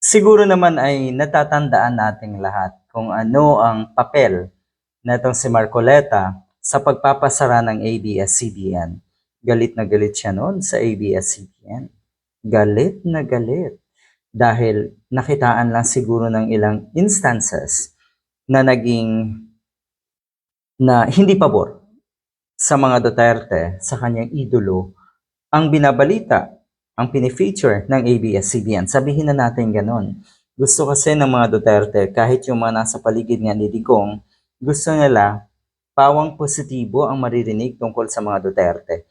Siguro naman ay natatandaan nating lahat kung ano ang papel netong si Marcoleta sa pagpapasara ng ABS-CBN. Galit na galit siya noon sa ABS-CBN. Galit na galit. Dahil nakitaan lang siguro ng ilang instances na naging na hindi pabor sa mga Duterte, sa kanyang idolo, ang binabalita ang pinifeature ng ABS-CBN. Sabihin na natin ganon. Gusto kasi ng mga Duterte, kahit yung mga nasa paligid nga ni Digong, gusto nila pawang positibo ang maririnig tungkol sa mga Duterte.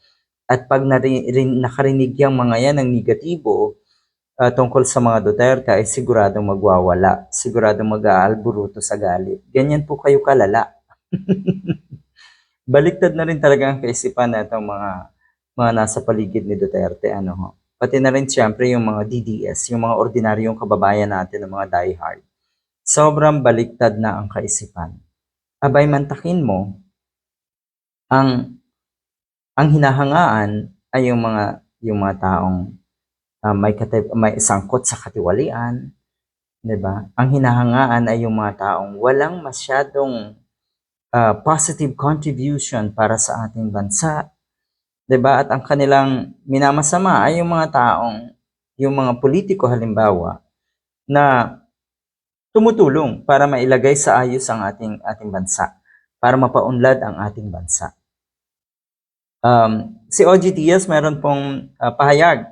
At pag nari, rin, nakarinig yung mga yan ng negatibo ah, tungkol sa mga Duterte, ay siguradong magwawala. Siguradong mag-aalburuto sa galit. Ganyan po kayo kalala. Baliktad na rin talaga ang kaisipan na itong mga mga nasa paligid ni Duterte. Ano ho. Pati na rin siyempre yung mga DDS, yung mga ordinaryong kababayan natin, ng mga diehard. Sobrang baliktad na ang kaisipan. Abay mantakin mo, ang ang hinahangaan ay yung mga yung mga taong ah, may kati- may sangkot sa katiwalian, 'di ba? Ang hinahangaan ay yung mga taong walang masyadong ah, positive contribution para sa ating bansa, 'di ba? At ang kanilang minamasama ay yung mga taong yung mga politiko halimbawa na tumutulong para mailagay sa ayos ang ating ating bansa, para mapaunlad ang ating bansa. Um, si OG Diaz meron pong ah, pahayag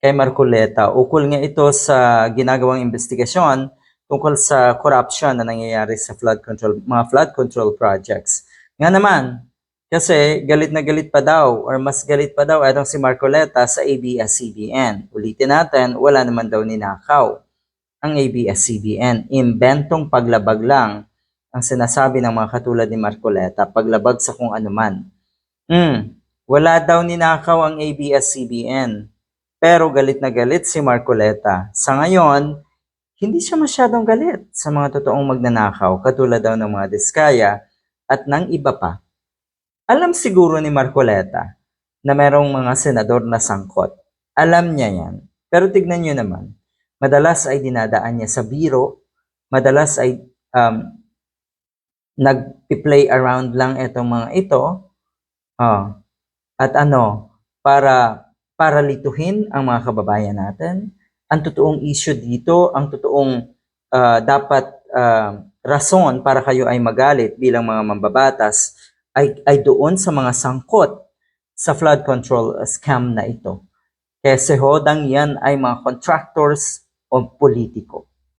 kay Marcoleta. Ukol nga ito sa ginagawang investigasyon tungkol sa corruption na nangyayari sa flood control, mga flood control projects. Nga naman, kasi galit na galit pa daw or mas galit pa daw itong si Marcoleta sa ABS-CBN. Ulitin natin, wala naman daw ninakaw ang ABS-CBN. Imbentong paglabag lang ang sinasabi ng mga katulad ni Marcoleta, paglabag sa kung anuman. Hmm, wala daw ninakaw ang ABS-CBN. Pero galit na galit si Marcoleta. Sa ngayon, hindi siya masyadong galit sa mga totoong magnanakaw, katulad daw ng mga Diskaya at ng iba pa. Alam siguro ni Marcoleta na merong mga senador na sangkot. Alam niya yan. Pero tignan niyo naman, madalas ay dinadaan niya sa biro, madalas ay um, nag-play around lang itong mga ito, ah, at ano, para para lituhin ang mga kababayan natin. Ang totoong issue dito, ang totoong ah, dapat ah, rason para kayo ay magalit bilang mga mambabatas ay, ay doon sa mga sangkot sa flood control scam na ito. Kaya hodang yan ay mga contractors o politiko.